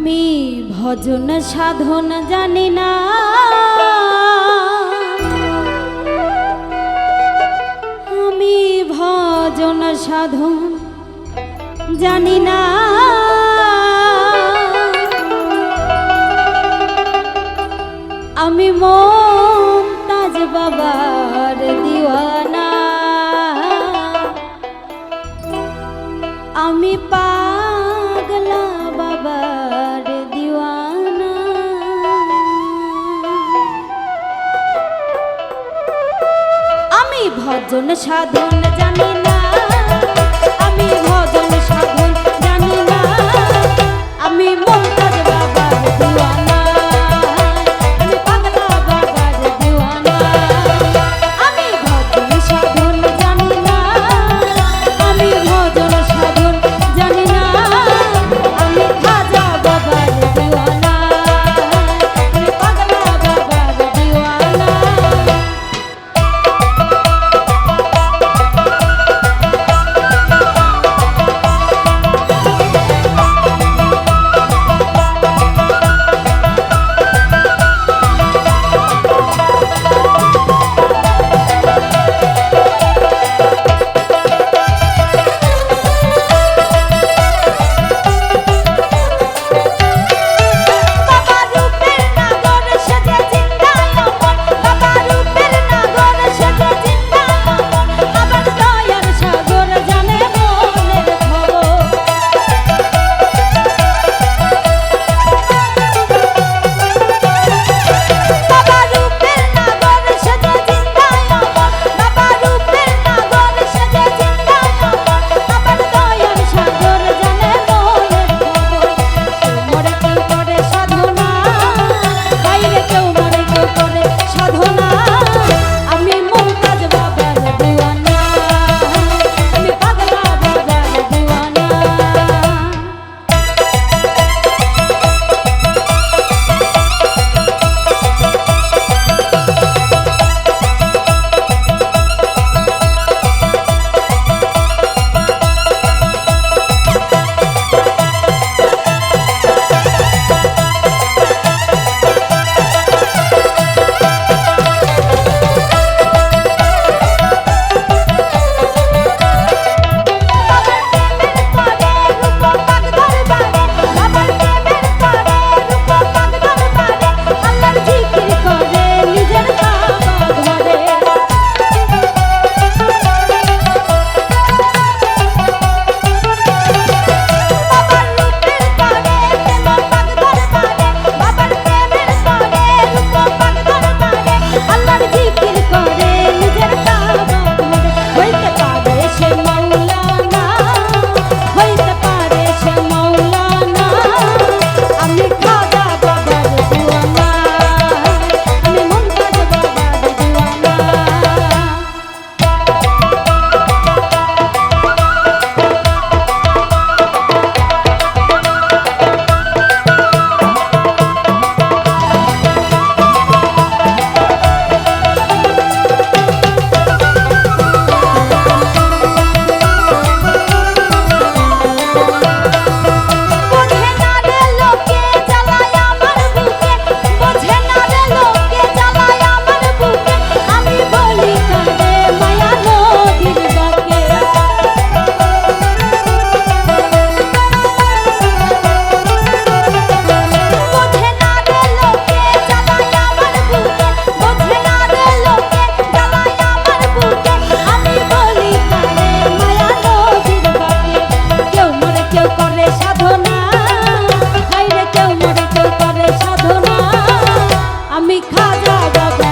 আমি ভজন সাধন জানি না। আমি ভজন সাধন জানি না। আমি মমতাজ জন সাধন জানি না। খাজা বাবা